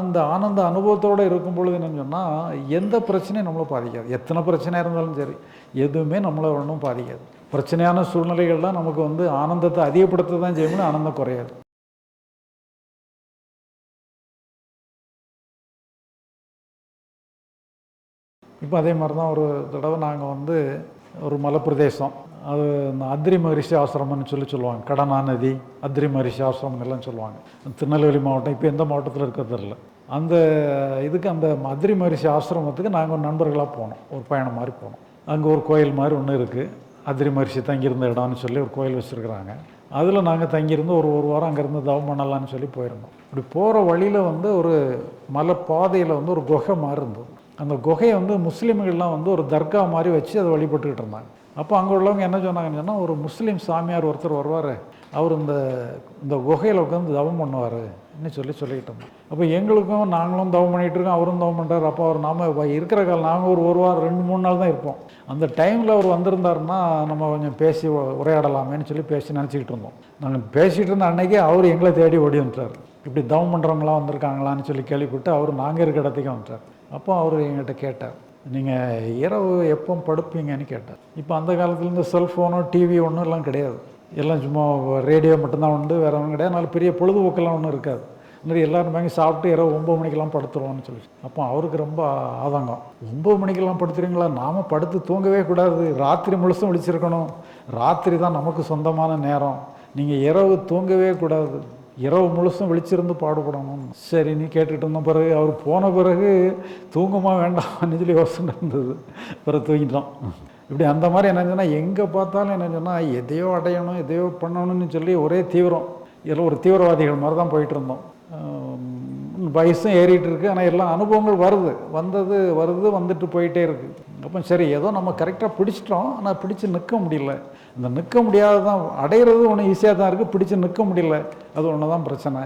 அந்த ஆனந்த அனுபவத்தோடு இருக்கும் பொழுது என்னன்னு சொன்னால் எந்த பிரச்சனையும் நம்மளை பாதிக்காது. எத்தனை பிரச்சனையாக இருந்தாலும் சரி எதுவுமே நம்மளை ஒன்றும் பாதிக்காது. பிரச்சனையான சூழ்நிலைகள்லாம் நமக்கு வந்து ஆனந்தத்தை அதிகப்படுத்த தான் செய்யணும் ஆனந்தம் குறையாது. இப்போ அதே மாதிரி தான் ஒரு தடவை நாங்கள் வந்து ஒரு மலைப்பிரதேசம் அது இந்த அத்ரி மகரிஷி ஆசிரமம்னு சொல்லி சொல்லுவாங்க. கடனா நதி அத்ரி மகரிஷி ஆசிரமம் எல்லாம் சொல்லுவாங்க. திருநெல்வேலி மாவட்டம் இப்போ எந்த மாவட்டத்தில் இருக்கிறது இல்லை அந்த இதுக்கு அந்த மதுரை மகரிஷி ஆசிரமத்துக்கு நாங்கள் ஒரு நண்பர்களாக போனோம். ஒரு பயணம் மாதிரி போனோம். அங்கே ஒரு கோயில் மாதிரி ஒன்று இருக்குது அதிரி மகரிஷி தங்கியிருந்த இடம்னு சொல்லி ஒரு கோயில் வச்சுருக்குறாங்க. அதில் நாங்கள் தங்கியிருந்து ஒரு ஒரு வாரம் அங்கேருந்து தவம் பண்ணலான்னு சொல்லி போயிருந்தோம். இப்படி போகிற வழியில் வந்து ஒரு மலை பாதையில் வந்து ஒரு குகை மாதிரி இருந்தது. அந்த குகையை வந்து முஸ்லீம்கள்லாம் வந்து ஒரு தர்கா மாதிரி வச்சு அதை வழிபட்டுக்கிட்டு இருந்தாங்க. அப்போ அங்கே உள்ளவங்க என்ன சொன்னாங்கன்னு சொன்னால் ஒரு முஸ்லீம் சாமியார் ஒருத்தர் வருவார். அவர் இந்த இந்த குகையில் உட்காந்து தவம் பண்ணுவார் ன்னு சொல்லி சொல்லிக்கிட்டு இருந்தோம் அப்போ எங்களுக்கும் நாங்களும் தவம் பண்ணிகிட்டு இருக்கோம் அவரும் தவம் பண்ணுறாரு அப்போ அவர் நாம் இருக்கிற காலம் நாங்கள் ஒரு ஒரு வாரம் ரெண்டு மூணு நாள் தான் இருப்போம். அந்த டைமில் அவர் வந்திருந்தாருன்னா நம்ம கொஞ்சம் பேசி உரையாடலாமேன்னு சொல்லி பேசி நினச்சிக்கிட்டு இருந்தோம். நாங்கள் பேசிகிட்டு இருந்த அன்னைக்கே அவர் எங்களை தேடி ஓடி வந்துட்டார். இப்படி தவம் பண்ணுறவங்களாம் வந்திருக்காங்களான்னு சொல்லி கேள்விப்பட்டு அவர் நாங்கள் இருக்கிற இடத்துக்கு வந்துட்டார். அப்போ அவர் எங்கிட்ட கேட்டார் நீங்கள் இரவு எப்போ படுப்பீங்கன்னு? கேட்டார். இப்போ அந்த காலத்துலேருந்து செல்ஃபோனோ டிவி ஒன்றும் எல்லாம் கிடையாது. எல்லாம் சும்மா ரேடியோ மட்டும்தான் உண்டு வேறு ஒன்றும் கிடையாது. அதனால் பெரிய பொழுதுபோக்கெல்லாம் ஒன்றும் இருக்காது. இன்னும் எல்லோரும் வாங்கி சாப்பிட்டு இரவு ஒம்பது மணிக்கெல்லாம் படுத்துருவோம்னு சொல்லி அப்போ அவருக்கு ரொம்ப ஆதங்கம். ஒம்பது மணிக்கெல்லாம் படுத்துறீங்களா? நாம் படுத்து தூங்கவே கூடாது. ராத்திரி முழுசும் விழிச்சிருக்கணும். ராத்திரி தான் நமக்கு சொந்தமான நேரம். நீங்கள் இரவு தூங்கவே கூடாது. இரவு முழுசும் விழிச்சிருந்து பாடுபடணும். சரி நீ கேட்டுட்டு இருந்த பிறகு அவர் போன பிறகு தூங்குமா வேண்டாம்னு சொல்லி யோசனை இருந்தது. பிறகு தூங்கிட்டோம். இப்படி அந்த மாதிரி என்ன சொன்னால் எங்கே பார்த்தாலும் என்ன சொன்னால் எதையோ அடையணும் எதையோ பண்ணணும்னு சொல்லி ஒரே தீவிரம். எல்லாம் ஒரு தீவிரவாதிகள் மாதிரி தான் போயிட்டு இருந்தோம். வயசும் ஏறிட்டு இருக்கு. ஆனால் எல்லாம் அனுபவங்கள் வருது. வந்தது வருது வந்துட்டு போயிட்டே இருக்கு. அப்போ சரி ஏதோ நம்ம கரெக்டாக பிடிச்சிட்டோம். ஆனால் பிடிச்சு நிற்க முடியல. இந்த நிற்க முடியாததான் அடையிறது ஒன்று ஈஸியாக தான் இருக்குது பிடிச்சு நிற்க முடியல. அது ஒன்று தான் பிரச்சனை.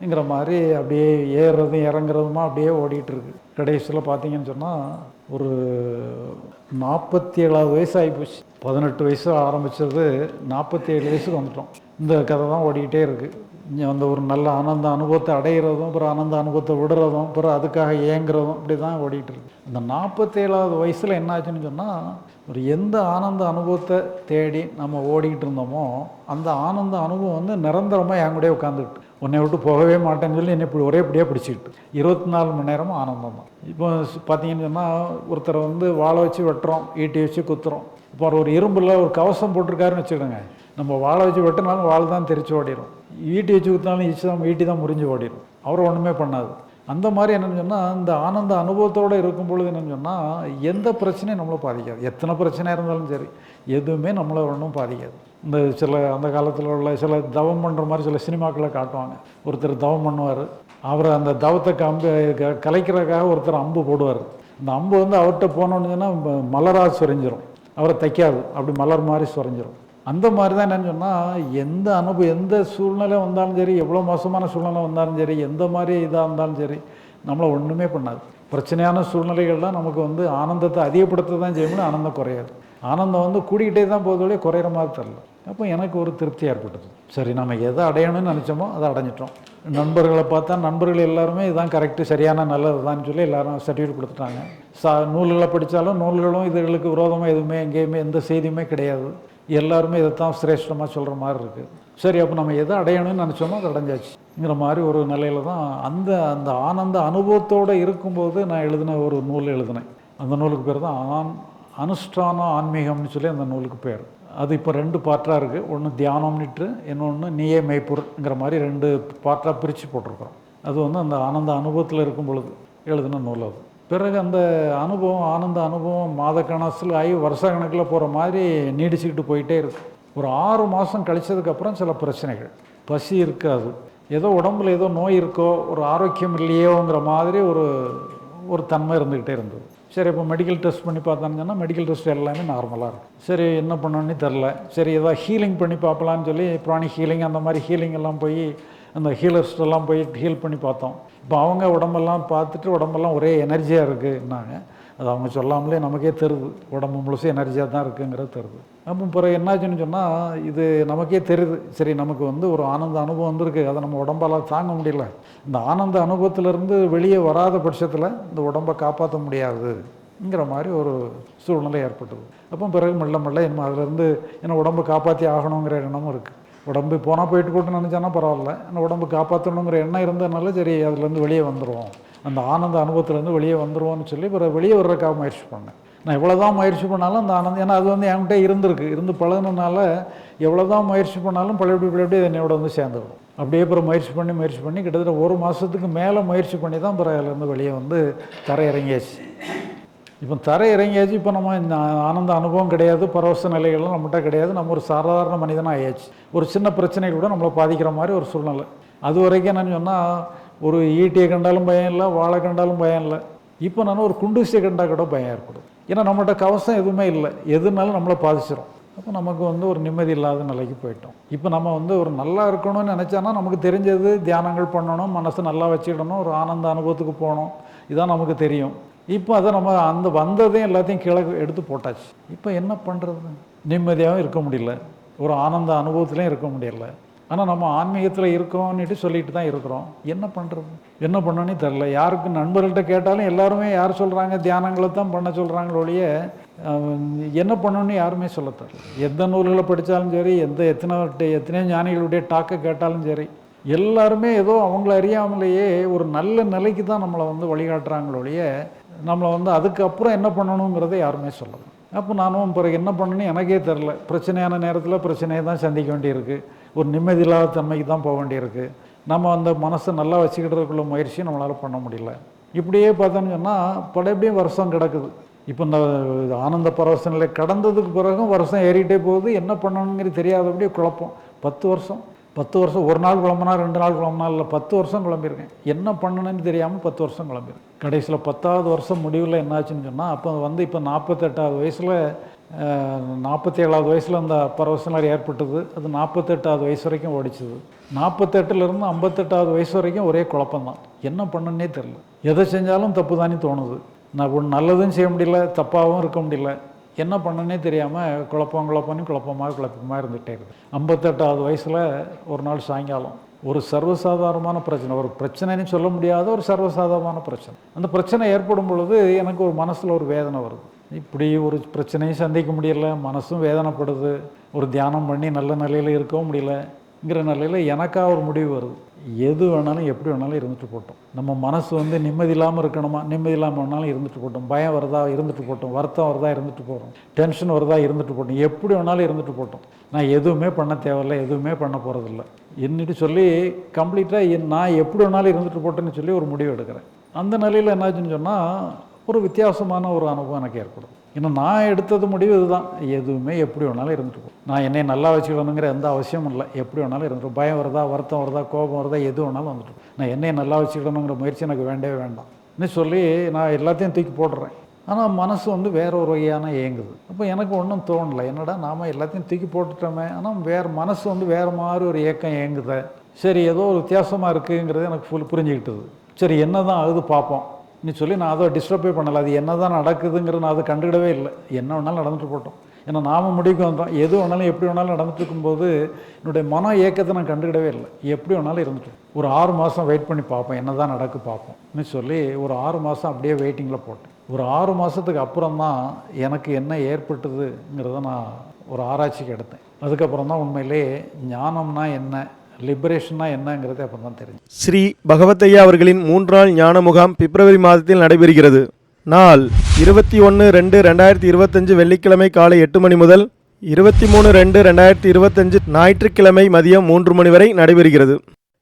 ங்கிற மாதிரி அப்படியே ஏறுறதும் இறங்குறதுமா அப்படியே ஓடிட்டுருக்கு. கடைசியில் பார்த்தீங்கன்னு சொன்னால் ஒரு நாற்பத்தி ஏழாவது வயசு ஆகிப்போச்சு பதினெட்டு வயசு ஆரம்பித்தது நாற்பத்தி ஏழு வயசுக்கு வந்துட்டோம். இந்த கதை தான் ஓடிக்கிட்டே இருக்குது இங்கே அந்த ஒரு நல்ல ஆனந்த அனுபவத்தை அடைகிறதும் அப்புறம் ஆனந்த அனுபவத்தை விடுறதும் அப்புறம் அதுக்காக ஏங்குறதும் இப்படி தான் ஓடிட்டு இருக்கு. இந்த நாற்பத்தேழாவது வயசில் என்ன ஆச்சுன்னு சொன்னால் ஒரு எந்த ஆனந்த அனுபவத்தை தேடி நம்ம ஓடிக்கிட்டு இருந்தோமோ அந்த ஆனந்த அனுபவம் வந்து நிரந்தரமாக என் கூடயே உட்காந்துக்கிட்டு உன்னை விட்டு போகவே மாட்டேன்னு சொல்லி என்னை இப்படி ஒரே இப்படியே பிடிச்சிக்கிட்டு. இருபத்தி நாலு மணி நேரமும் ஆனந்தம் தான் இப்போ பார்த்தீங்கன்னு சொன்னால் ஒருத்தரை வந்து வாழை வச்சு வெட்டுறோம் ஈட்டி வச்சு குத்துறோம். இப்போ ஒரு இரும்பில் ஒரு கவசம் போட்டிருக்காருன்னு வச்சுக்கோங்க. நம்ம வாழை வச்சு வெட்டினாலும் வாள் தான் தெரிச்சு ஓடிடும் ஈட்டி வச்சு குத்தினாலும் ஈச்சி தான் ஈட்டி தான் முறிஞ்சு ஓடிடும் அவர் ஒன்றுமே பண்ணாது. அந்த மாதிரி என்னென்னு சொன்னால் இந்த ஆனந்த அனுபவத்தோடு இருக்கும் பொழுது என்னென்னு சொன்னால் எந்த பிரச்சனையும் நம்மளை பாதிக்காது. எத்தனை பிரச்சனையாக இருந்தாலும் சரி எதுவுமே நம்மளை ஒன்றும் பாதிக்காது. இந்த சில அந்த காலத்தில் உள்ள சில தவம் பண்ணுற மாதிரி சில சினிமாக்களை காட்டுவாங்க. ஒருத்தர் தவம் பண்ணுவார். அவர் அந்த தவத்தை கம்பு க- கலைக்கிறதுக்காக ஒருத்தர் அம்பு போடுவார். அந்த அம்பு வந்து அவர்கிட்ட போனோன்னு சொன்னால் மலராக சுரைஞ்சிரும். அவரை தைக்காது. அப்படி மலர் மாதிரி சுரைஞ்சிரும். அந்த மாதிரி தான் என்னென்னு சொன்னால் எந்த அனுபவம் எந்த சூழ்நிலை வந்தாலும் சரி எவ்வளோ மோசமான சூழ்நிலை வந்தாலும் சரி எந்த மாதிரி இதாக இருந்தாலும் சரி நம்மளை ஒன்றுமே பண்ணாது. பிரச்சனையான சூழ்நிலைகள்லாம் நமக்கு வந்து ஆனந்தத்தை அதிகப்படுத்த தான் செய்யணும் ஆனந்தம் குறையாது. ஆனந்தம் வந்து கூடிக்கிட்டே தான் போகிறதோடய குறையிற மாதிரி தெரில அப்போ எனக்கு ஒரு திருப்தி ஏற்பட்டது. சரி நம்ம எதை அடையணும்னு நினச்சோமோ அதை அடைஞ்சிட்டோம். நண்பர்களை பார்த்தா நண்பர்கள் எல்லாருமே இதான் கரெக்டு சரியான நல்லது தான் சொல்லி எல்லாரும் சர்டிஃபிகேட் கொடுத்துட்டாங்க. சா நூல்களை படித்தாலும் நூல்களும் இதுகளுக்கு விரோதமாக எதுவுமே எங்கேயுமே எந்த செய்தியுமே கிடையாது. எல்லாருமே இதைத்தான் சிரேஷ்டமாக சொல்கிற மாதிரி இருக்குது சரி அப்போ நம்ம எதை அடையணும்னு நினச்சோமோ அது அடைஞ்சாச்சுங்கிற மாதிரி ஒரு நிலையில தான் அந்த அந்த ஆனந்த அனுபவத்தோடு இருக்கும்போது நான் எழுதின ஒரு நூல் எழுதினேன். அந்த நூலுக்கு பேர் தான் ஆன் அனுஷ்டானம் ஆன்மீகம்னு சொல்லி அந்த நூலுக்கு பேர். அது இப்போ ரெண்டு பார்ட்டாக இருக்குது ஒன்று தியானம்னுட்டு இன்னொன்று நீயே மெய்ப்பொருங்கிற மாதிரி ரெண்டு பார்ட்டாக பிரித்து போட்டிருக்கிறோம். அது வந்து அந்த ஆனந்த அனுபவத்தில் இருக்கும் பொழுது எழுதின நூல் அது. பிறகு அந்த அனுபவம் ஆனந்த அனுபவம் மாத கணசில் ஆகி வருஷ கணக்கில் போகிற மாதிரி நீடிச்சுக்கிட்டு போயிட்டே இருக்கு. ஒரு ஆறு மாதம் கழிச்சதுக்கப்புறம் சில பிரச்சனைகள். பசி இருக்காது. ஏதோ உடம்புல ஏதோ நோய் இருக்கோ ஒரு ஆரோக்கியம் இல்லையோங்கிற மாதிரி ஒரு ஒரு தன்மை இருந்துக்கிட்டே இருந்தது. சரி இப்போ மெடிக்கல் டெஸ்ட் பண்ணி பார்த்தாங்கன்னா மெடிக்கல் டெஸ்ட் எல்லாமே நார்மலாக இருக்கும். சரி என்ன பண்ணணும்னு தெரில சரி ஏதாவது ஹீலிங் பண்ணி பார்க்கலான்னு சொல்லி பிராணி ஹீலிங் அந்த மாதிரி ஹீலிங் எல்லாம் போய் அந்த ஹீலர்ஸ்டெல்லாம் போய் ஹீல் பண்ணி பார்த்தோம். இப்போ அவங்க உடம்பெல்லாம் பார்த்துட்டு உடம்பெல்லாம் ஒரே எனர்ஜியாக இருக்குன்னாங்க. அது அவங்க சொல்லாமலே நமக்கே தருது. உடம்பு முழுசும் எனர்ஜியாக தான் இருக்குங்கிறது தருது. அப்போ பிறகு என்னாச்சுன்னு சொன்னால் இது நமக்கே தெரியுது சரி நமக்கு வந்து ஒரு ஆனந்த அனுபவம் வந்திருக்கு. அதை நம்ம உடம்பால் தாங்க முடியல. இந்த ஆனந்த அனுபவத்திலேருந்து வெளியே வராத பட்சத்தில் இந்த உடம்பை காப்பாற்ற முடியாதுங்கிற மாதிரி ஒரு சூழ்நிலை ஏற்பட்டது. அப்போ பிறகு மெல்ல மெல்ல என்ன அதுலேருந்து என்ன உடம்பு காப்பாற்றி ஆகணுங்கிற எண்ணமும் இருக்குது உடம்பு போனால் போயிட்டு போட்டு நினச்சானா பரவாயில்ல. அந்த உடம்பு காப்பாற்றணுங்கிற எண்ணம் இருந்ததுனால சரி அதுலேருந்து வெளியே வந்துடுவோம் அந்த ஆனந்த அனுபவத்துலேருந்து வெளியே வந்துடுவோன்னு சொல்லி பிறகு வெளியே வர்றதுக்காக முயற்சி பண்ணேன். நான் எவ்வளோ தான் முயற்சி பண்ணாலும் அந்த ஆனந்தம் ஏன்னா அது வந்து என்கிட்ட இருந்திருக்கு. இருந்து பழகுனனால எவ்வளோ தான் முயற்சி பண்ணாலும் பழையபடி பழையபடி அது என்னோட வந்து சேர்ந்துடும் அப்படியே அப்புறம் முயற்சி பண்ணி முயற்சி பண்ணி கிட்டத்தட்ட ஒரு மாதத்துக்கு மேலே முயற்சி பண்ணி தான் பிறகு அதுலேருந்து வெளியே வந்து தரை இறங்கியாச்சு இப்போ தரை இறங்கியாச்சு இப்போ நம்ம இந்த ஆனந்த அனுபவம் கிடையாது. பரவச நிலைகளும் நம்மகிட்ட கிடையாது. நம்ம ஒரு சாதாரண மனிதனாக ஆயாச்சு ஒரு சின்ன பிரச்சனை கூட நம்மளை பாதிக்கிற மாதிரி ஒரு சூழ்நிலை. அது வரைக்கும் என்னன்னு சொன்னால் ஒரு ஈட்டியை கண்டாலும் பயம் இல்லை வாழை கண்டாலும் பயம் இல்லை. இப்போ நான் ஒரு குண்டூசியை கண்டால் கூட பயம் ஏற்படும். ஏன்னா நம்மகிட்ட கவசம் எதுவுமே இல்லை. எதுனாலும் நம்மளை பாதிச்சிடும் அப்போ நமக்கு வந்து ஒரு நிம்மதி இல்லாத நிலைக்கு போயிட்டோம். இப்போ நம்ம வந்து ஒரு நல்லா இருக்கணும்னு நினச்சானா நமக்கு தெரிஞ்சது தியானங்கள் பண்ணணும் மனசை நல்லா வச்சுக்கிடணும் ஒரு ஆனந்த அனுபவத்துக்கு போகணும். இதான் நமக்கு தெரியும். இப்போ அதை நம்ம அந்த வந்ததையும் எல்லாத்தையும் கீழே எடுத்து போட்டாச்சு. இப்போ என்ன பண்ணுறது நிம்மதியாகவும் இருக்க முடியல. ஒரு ஆனந்த அனுபவத்துலேயும் இருக்க முடியல. ஆனால் நம்ம ஆன்மீகத்தில் இருக்கிறோம்னுட்டு சொல்லிட்டு தான் இருக்கிறோம். என்ன பண்ணுறது என்ன பண்ணணும்னு தெரில யாருக்கு நண்பர்கள்ட்ட கேட்டாலும் எல்லாருமே யார் சொல்கிறாங்க தியானங்களை தான் பண்ண சொல்கிறாங்களோ ஒழிய என்ன பண்ணணும்னு யாருமே சொல்ல தரல எந்த நூல்களை படித்தாலும் சரி எந்த எத்தனை எத்தனையோ ஞானிகளுடைய டாக்கை கேட்டாலும் சரி எல்லாருமே ஏதோ அவங்கள அறியாமலேயே ஒரு நல்ல நிலைக்கு தான் நம்மளை வந்து வழிகாட்டுறாங்களோடைய நம்மளை வந்து அதுக்கப்புறம் என்ன பண்ணணுங்கிறதை யாருமே சொல்லலாம் அப்போ நானும் பிறகு என்ன பண்ணணும்னு எனக்கே தெரில. பிரச்சனையான நேரத்தில் பிரச்சனையை தான் சந்திக்க வேண்டியிருக்கு. ஒரு நிம்மதி இல்லாத தன்மைக்கு தான் போக வேண்டியிருக்கு. நம்ம அந்த மனசை நல்லா வச்சுக்கிட்டதுக்குள்ள முயற்சி நம்மளால் பண்ண முடியல. இப்படியே பார்த்தோன்னு சொன்னால் படையப்படியும் வருஷம் கிடக்குது. இப்போ இந்த ஆனந்த பரவச நிலை கடந்ததுக்கு பிறகும் வருஷம் ஏறிட்டே போகுது. என்ன பண்ணணுங்கிறது தெரியாதபடியே குழப்பம். பத்து வருஷம். பத்து வருஷம் ஒரு நாள் குழம்புனா ரெண்டு நாள் குழம்புனா இல்லை பத்து வருஷம் குழம்பியிருக்கேன் என்ன பண்ணணும்னு தெரியாமல் பத்து வருஷம் குழம்பியிருக்கேன் கடைசியில் பத்தாவது வருஷம் முடிவில் என்னாச்சுன்னு சொன்னால் அப்போ வந்து இப்போ நாற்பத்தெட்டாவது வயசில் நாற்பத்தி ஏழாவது வயசில் அந்த பரவசங்கள் ஏற்பட்டது. அது நாற்பத்தெட்டாவது வயசு வரைக்கும் ஓடிச்சுது. நாற்பத்தெட்டுலேருந்து ஐம்பத்தெட்டாவது வயசு வரைக்கும் ஒரே குழப்பம்தான். என்ன பண்ணுன்னே தெரில எதை செஞ்சாலும் தப்பு தானே தோணுது. நான் ஒன்று நல்லதும் செய்ய முடியல தப்பாகவும் இருக்க முடியல. என்ன பண்ணனே தெரியாமல் குழப்பம் குழப்பம்னு குழப்பமாக குழப்பமாக இருந்துகிட்டே இருக்குது. ஐம்பத்தெட்டாவது வயசில் ஒரு நாள் சாயங்காலம். ஒரு சர்வசாதாரணமான பிரச்சனை. ஒரு பிரச்சனைன்னு சொல்ல முடியாத ஒரு சர்வசாதாரணமான பிரச்சனை. அந்த பிரச்சனை ஏற்படும் பொழுது எனக்கு ஒரு மனசில் ஒரு வேதனை வருது. இப்படி ஒரு பிரச்சனையும் சந்திக்க முடியல. மனசும் வேதனைப்படுது. ஒரு தியானம் பண்ணி நல்ல நிலையில் இருக்கவும் முடியல. ங்கிற நிலையில் எனக்காக ஒரு முடிவு வருது. எது வேணாலும் எப்படி வேணாலும் இருந்துட்டு போட்டோம் நம்ம மனசு வந்து நிம்மதி இல்லாமல் இருக்கணுமா? நிம்மதி இல்லாமல் வேணாலும் இருந்துட்டு போட்டோம் பயம் வருதா? இருந்துட்டு போட்டோம் வருத்தம் வருதா? இருந்துட்டு போகிறோம் டென்ஷன் வருதா? இருந்துட்டு போட்டோம் எப்படி வேணாலும் இருந்துட்டு போட்டோம் நான் எதுவுமே பண்ண தேவையில்லை. எதுவுமே பண்ண போகிறதில்ல என்னட்டு சொல்லி கம்ப்ளீட்டாக நான் எப்படி வேணாலும் இருந்துட்டு போட்டேன்னு சொல்லி ஒரு முடிவு எடுக்கிறேன். அந்த நிலையில் என்னாச்சுன்னு சொன்னால் ஒரு வித்தியாசமான ஒரு அனுபவம் எனக்கு ஏற்படும் ஏன்னா நான் எடுத்தது முடிவு இதுதான். எதுவுமே எப்படி வேணாலும் இருந்துட்டு போகும் நான் என்னை நல்லா வச்சுக்கணுங்கிற எந்த அவசியமும் இல்லை. எப்படி வேணாலும் இருந்துட்டு பயம் வருதா வருத்தம் வருதா கோபம் வருதா எது வேணாலும் வந்துட்டு நான் என்னை நல்லா வச்சுக்கணுங்கிற முயற்சி எனக்கு வேண்டவே வேண்டாம். சொல்லி நான் எல்லாத்தையும் தூக்கி போடுறேன் ஆனால் மனசு வந்து வேற ஒரு வகையான ஏங்குது. அப்போ எனக்கு ஒன்றும் தோணலை. என்னடா நாம் எல்லாத்தையும் தூக்கி போட்டுட்டோமே. ஆனால் வேறு மனசு வந்து வேறு மாதிரி ஒரு ஏக்கம் இயங்குது சரி ஏதோ ஒரு வித்தியாசமாக இருக்குங்கிறது எனக்கு ஃபுல் புரிஞ்சுக்கிட்டது சரி என்ன தான் ஆகுது பார்ப்போம். நீ சொல்லி நான் அதை டிஸ்டர்பே பண்ணலை. அது என்ன தான் நடக்குதுங்கிற நான் அதை கண்டுக்கிடவே இல்லை. என்ன வேணாலும் நடந்துட்டு போட்டோம் ஏன்னா நாம முடிவுக்கு வந்தோம் எது வேணாலும் எப்படி வேணாலும் நடந்துட்டு இருக்கும்போது என்னுடைய மன ஏக்கத்தை நான் கண்டுக்கிடவே இல்லை. எப்படி வேணாலும் இருந்துட்டு ஒரு ஆறு மாதம் வெயிட் பண்ணி பார்ப்போம். என்ன தான் நடக்கு பார்ப்போம்னு சொல்லி ஒரு ஆறு மாதம் அப்படியே வெயிட்டிங்கில் போட்டேன். ஒரு ஆறு மாதத்துக்கு அப்புறம் தான் எனக்கு என்ன ஏற்பட்டதுங்கிறத நான் ஒரு ஆராய்ச்சிக்கு எடுத்தேன். அதுக்கப்புறம் தான் உண்மையிலே ஞானம்னா என்ன? லிபரேஷன்னா என்னங்கிறது அப்போ தான் தெரிஞ்சு. ஸ்ரீ பகவத்தையா அவர்களின் மூன்றாள் ஞான முகாம் பிப்ரவரி மாதத்தில் நடைபெறுகிறது. நாள் இருபத்தி ஒன்று ரெண்டு ரெண்டாயிரத்தி இருபத்தஞ்சு வெள்ளிக்கிழமை காலை எட்டு மணி முதல் இருபத்தி மூணு ரெண்டு ரெண்டாயிரத்தி இருபத்தஞ்சு ஞாயிற்றுக்கிழமை மதியம் மூன்று மணி வரை நடைபெறுகிறது.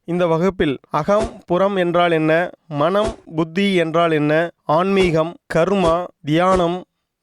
இந்த வகுப்பில் அகம் புறம் என்றால் என்ன மனம் புத்தி என்றால் என்ன ஆன்மீகம் கர்மா தியானம்